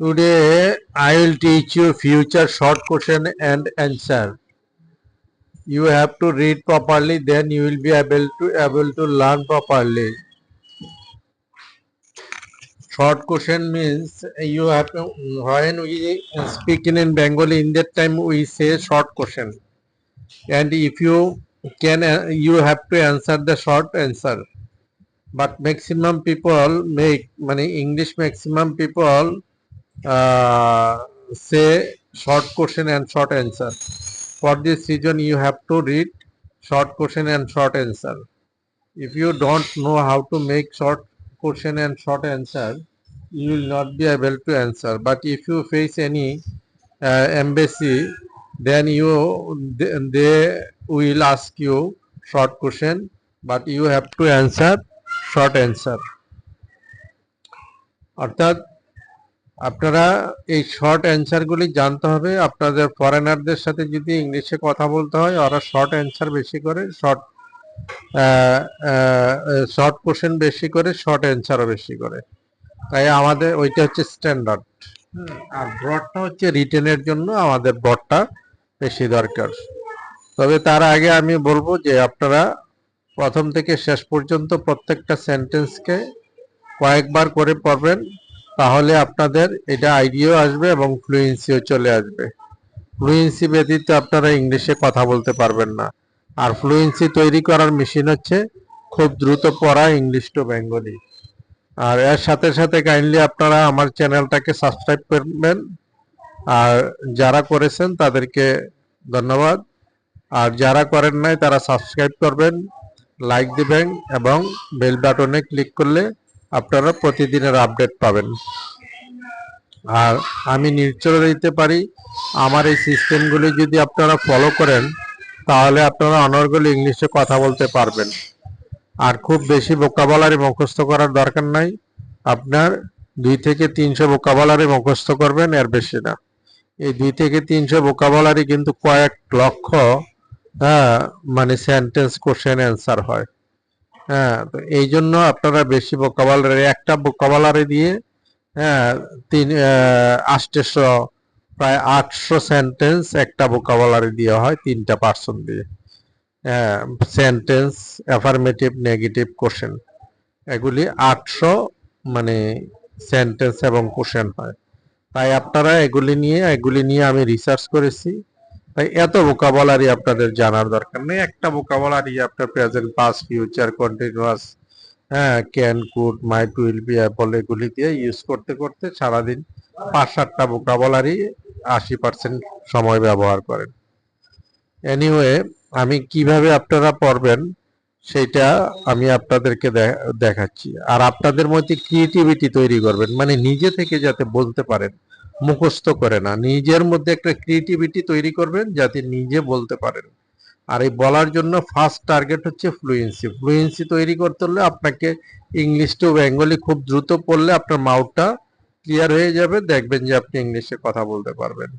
Today I will teach you future short question and answer. You have to read properly, then you will be able to able to learn properly. Short question means you have to when we speak in Bengali in that time we say short question, and if you can you have to answer the short answer. But maximum people make money English maximum people say short question and short answer. For this reason, you have to read short question and short answer. If you don't know how to make short question and short answer, you will not be able to answer. But if you face any uh, embassy, then you they, they will ask you short question, but you have to answer short answer. অর্থাৎ আপনারা এই short অ্যান্সারগুলি জানতে হবে। আপনাদের ফরেনারদের সাথে যদি ইংলিশে কথা বলতে হয়, ওরা শর্ট অ্যান্সার বেশি করে শর্ট শর্ট কোশ্চেন বেশি করে শর্ট অ্যান্সারও বেশি করে। তাই আমাদের, ওইটা হচ্ছে স্ট্যান্ডার্ড আর ব্রডটা হচ্ছে রিটেনের জন্য আমাদের ব্রডটা বেশি দরকার। তবে তার আগে আমি বলব যে আপনারা প্রথম থেকে শেষ পর্যন্ত প্রত্যেকটা সেন্টেন্সকে কয়েকবার করে পড়বেন। তাহলে আপনাদের এটা আইডিয়াও আসবে এবং ফ্লুয়েন্সিও চলে আসবে। ফ্লুয়েন্সি ব্যতীত আপনারা ইংলিশে কথা বলতে পারবেন না। আর ফ্লুয়েন্সি তৈরি করার মেশিন হচ্ছে খুব দ্রুত পড়া ইংলিশ টু বেঙ্গলি। আর এর সাথে সাথে কাইন্ডলি আপনারা আমার চ্যানেলটাকে সাবস্ক্রাইব করবেন। আর যারা করেছেন তাদেরকে ধন্যবাদ। আর যারা করেন নাই তারা সাবস্ক্রাইব করবেন লাইক দিবেন এবং বেল বাটনে ক্লিক করলে আপনারা প্রতিদিনের আপডেট পাবেন। আর আমি নিশ্চয় দিতে পারি, আমার এই সিস্টেমগুলি যদি আপনারা ফলো করেন, তাহলে আপনারা অনর্গল ইংলিশে কথা বলতে পারবেন। আর খুব বেশি বোকাবলারি মুখস্থ করার দরকার নাই। আপনার দুই থেকে তিনশো বোকাবলারি মুখস্থ করবেন, এর বেশি না। এই দুই থেকে তিনশো বোকাবলারি কিন্তু কয়েক লক্ষ হ্যাঁ মানে সেন্টেন্স কোশ্চেন অ্যান্সার হয়। হ্যাঁ তো এই জন্য আপনারা বেশি বোকাবলারি একটা বোকাবলারি দিয়ে হ্যাঁ তিন আষ্টশো প্রায় আটশো সেন্টেন্স একটা বোকাবলারি দেওয়া হয়, তিনটা পার্সন দিয়ে। হ্যাঁ সেন্টেন্স অ্যাফার্মেটিভ নেগেটিভ কোশ্চেন এগুলি আটশো মানে সেন্টেন্স এবং কোশ্চেন হয়। তাই আপনারা এগুলি নিয়ে এগুলি নিয়ে আমি রিসার্চ করেছি। তাই এত ভোকাবলারি আপনাদের জানার দরকার নেই। একটা ভোকাবলারি আপনার প্রেজেন্ট পাস ফিউচার কন্টিনিউয়াস হ্যাঁ ক্যান কুড মাই টুইল বি অ্যাপল এগুলি দিয়ে ইউজ করতে করতে সারাদিন পাঁচ সাতটা ভোকাবলারি আশি পার্সেন্ট সময় ব্যবহার করেন। এনিওয়ে আমি কীভাবে আপনারা পড়বেন সেটা আমি আপনাদেরকে দেখাচ্ছি। আর আপনাদের মধ্যে ক্রিয়েটিভিটি তৈরি করবেন মানে নিজে থেকে যাতে বলতে পারেন। মুখস্থ করে না। নিজের মধ্যে একটা ক্রিয়েটিভিটি তৈরি করবেন যাতে নিজে বলতে পারেন। আর এই বলার জন্য ফার্স্ট টার্গেট হচ্ছে ফ্লুয়েন্সি ফ্লুয়েন্সি তৈরি করতে হলে আপনাকে ইংলিশ টু বেঙ্গলি খুব দ্রুত পড়লে আপনার মাউথটা ক্লিয়ার হয়ে যাবে, দেখবেন যে আপনি ইংলিশে কথা বলতে পারবেন।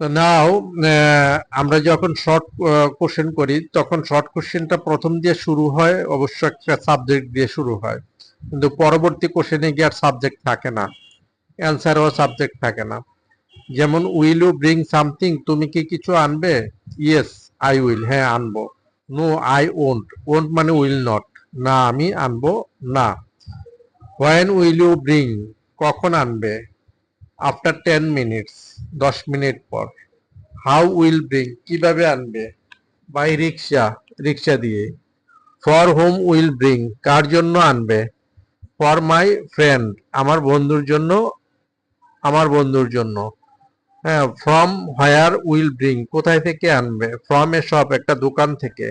নাও আমরা যখন শর্ট কোশ্চেন করি, তখন শর্ট কোশ্চেনটা প্রথম দিয়ে শুরু হয়, অবশ্য একটা সাবজেক্ট দিয়ে শুরু হয়। কিন্তু পরবর্তী কোশ্চেনে গিয়ে আর সাবজেক্ট থাকে না। অ্যান্সারও সাবজেক্ট থাকে না। যেমন উইল ইউ ব্রিং সামথিং তুমি কি কিছু আনবে? ইয়েস আই উইল হ্যাঁ আনব। নো আই ওন্ট ওন্ট মানে উইল নট না, আমি আনব না। হোয়েন উইল ইউ ব্রিং কখন আনবে? আফটার টেন মিনিটস দশ মিনিট পর। হাউ উইল ব্রিং কীভাবে আনবে? বাই রিক্সা রিক্সা দিয়ে। ফর হোম উইল ব্রিং কার জন্য আনবে? ফর মাই ফ্রেন্ড আমার বন্ধুর জন্য আমার বন্ধুর জন্য। হ্যাঁ ফ্রম হোয়ার উইল ব্রিং কোথায় থেকে আনবে? ফ্রম এ শপ একটা দোকান থেকে।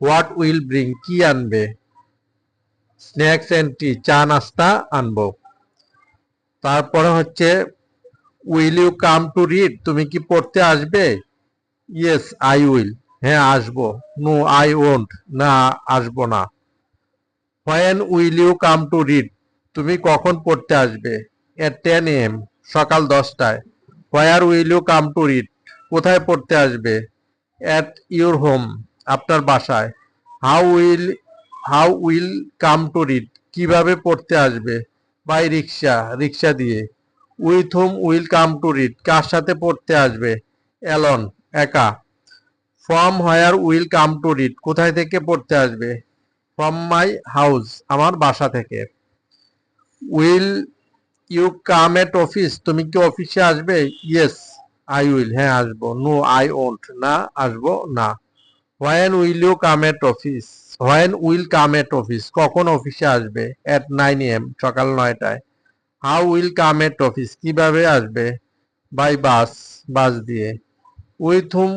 হোয়াট উইল ব্রিং কি আনবে? স্ন্যাক্স অ্যান্ড টি চা নাস্তা আনব। তারপরে হচ্ছে will you come to read তুমি কি পড়তে আসবে? ইয়েস আই উইল হ্যাঁ আসব। নো আই ওন্ট না, আসব না। When will you come to read তুমি কখন পড়তে আসবে? এট টেন এম সকাল দশটায়। Where will you come to read? কোথায় পড়তে আসবে? অ্যাট ইউর হোম, আপনার বাসায়। How will how will come to read? কীভাবে পড়তে আসবে? বাই রিক্সা রিক্সা দিয়ে। With whom will come to read? কার সাথে পড়তে আসবে? অ্যালন, একা। From where will come to read? কোথায় থেকে পড়তে আসবে? ফ্রম মাই হাউস, আমার বাসা থেকে। Will you come at office তুমি কি অফিসে আসবে? ইয়েস আই উইল হ্যাঁ আসব। নো আই ওন্ট না, আসব? না। When will you come at office when will come at office কখন অফিসে আসবে? এট নাইন এম সকাল নয়টায়। How will come at office কীভাবে আসবে? বাই বাস বাস দিয়ে। With whom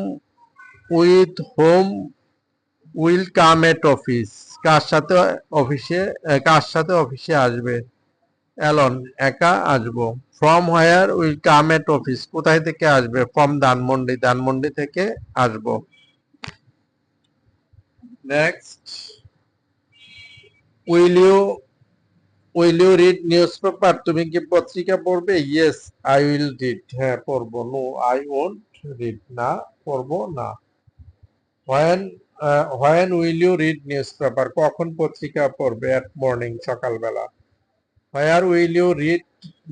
with whom will come at office কার সাথে অফিসে কার সাথে অফিসে আসবে? অ্যালন, একা আসব। From where will come at office. কোথায় থেকে আসবে? ফ্রম ধানমন্ডি। ধানমন্ডি থেকে আসব। Next will you will you read newspaper তুমি কি পত্রিকা পড়বে? ইয়েস আই উইল রিড হ্যাঁ পড়ব। নো আই ওন্ট রিড না, পড়ব না। When when will you read newspaper কখন পত্রিকা পড়বে? অ্যাট মর্নিং সকালবেলা। Where will you read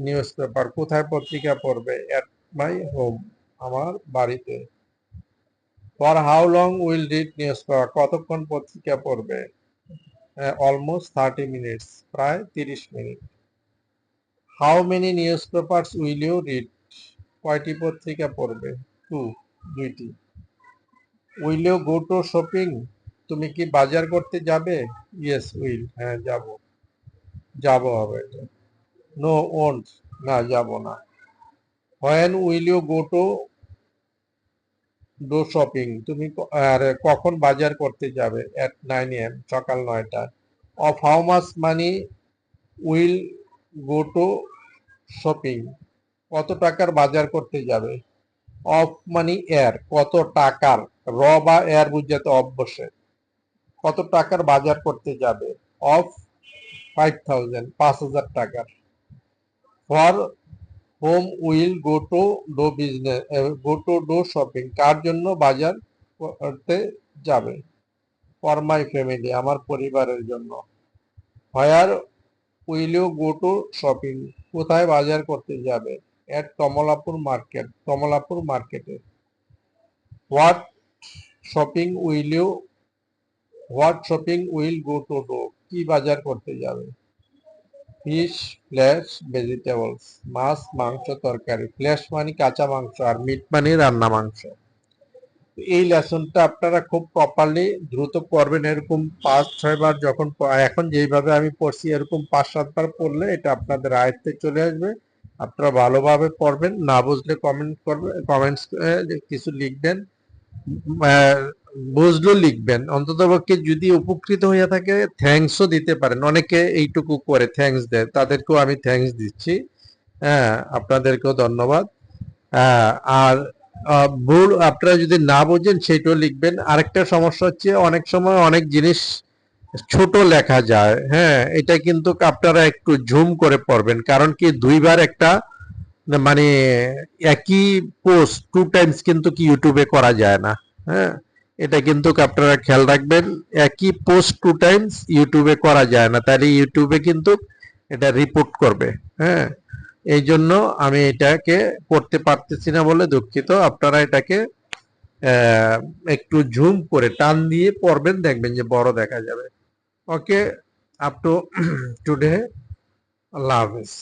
newspaper কোথায় পত্রিকা পড়বে? অ্যাট মাই হোম আমার বাড়িতে। For how long will read newspaper কতক্ষণ পত্রিকা পড়বে? অলমোস্ট থার্টি মিনিটস প্রায় তিরিশ minute. How many newspapers will you read কয়টি পত্রিকা পড়বে? টু দুইটি। Will you go to shopping তুমি কি বাজার করতে যাবে? ইয়েস উইল হ্যাঁ যাব। যাব হবে নো ওন্ট না যাব না। When will you go to do shopping তুমি আর কখন বাজার করতে যাবে? এট নাইন এম সকাল নয়টা। Of how much money will go to shopping কত টাকার বাজার করতে যাবে? অফ মানি এয়ার কত টাকার? র বা এয়ার বুঝাতে অফ বসে কত টাকার বাজার করতে যাবে? অফ ফাইভ থাউজেন্ড পাঁচ হাজার টাকার। For whom will go to do business go to do shopping কার জন্য বাজার করতে যাবে? ফর মাই ফ্যামিলি আমার পরিবারের জন্য। Where will you go to shopping কোথায় বাজার করতে যাবে? এট কমলাপুর মার্কেট কমলাপুর মার্কেটে what shopping will you what shopping will go to do কি বাজার করতে যাবে? ফিশ ফ্ল্যাশ ভেজিটেবলস মাছ, মাংস, তরকারি। ফ্ল্যাশ মানে কাঁচা মাংস আর মিট মানে রান্না মাংস। এই লেসনটা আপনারা খুব প্রপারলি দ্রুত পড়বেন। এরকম পাঁচ, ছয় বার যখন এখন যেইভাবে আমি পড়ছি, এরকম পাঁচ সাতবার পড়লে এটা আপনাদের আয়ত্তে চলে আসবে। আপনারা ভালোভাবে পড়বেন। না বুঝলে কমেন্ট করবেন কমেন্টস কিছু লিখবেন। আহ, বুঝলেও লিখবেন। অন্ততপক্ষে যদি উপকৃত হয়ে থাকে থ্যাঙ্কসও দিতে পারেন। অনেকে এইটুকু করে থ্যাঙ্কস দেয়। তাদেরকেও আমি থ্যাঙ্কস দিচ্ছি। হ্যাঁ আপনাদেরকেও ধন্যবাদ। হ্যাঁ, আর ভুল আপনারা যদি না বোঝেন সেটাও লিখবেন। আরেকটা সমস্যা হচ্ছে অনেক সময় অনেক জিনিস ছোট লেখা যায়। হ্যাঁ এটা কিন্তু আপনারা একটু ঝুম করে পড়বেন। কারণ কি দুইবার একটা মানে একই পোস্ট টু টাইমস কিন্তু কি ইউটিউবে করা যায় না। হ্যাঁ এটা কিন্তু আপনারা খেয়াল রাখবেন, একই পোস্ট টু টাইমস ইউটিউবে করা যায় না, তাহলে ইউটিউবে কিন্তু এটা রিপোর্ট করবে হ্যাঁ? এই জন্য আমি এটাকে করতে পারতেছি না বলে দুঃখিত, আপনারা এটাকে একটু ঝুম করে টান দিয়ে পড়বেন, দেখবেন যে বড় দেখা যাবে। ওকে আপ টু টুডে আল্লাহ হাফিজ।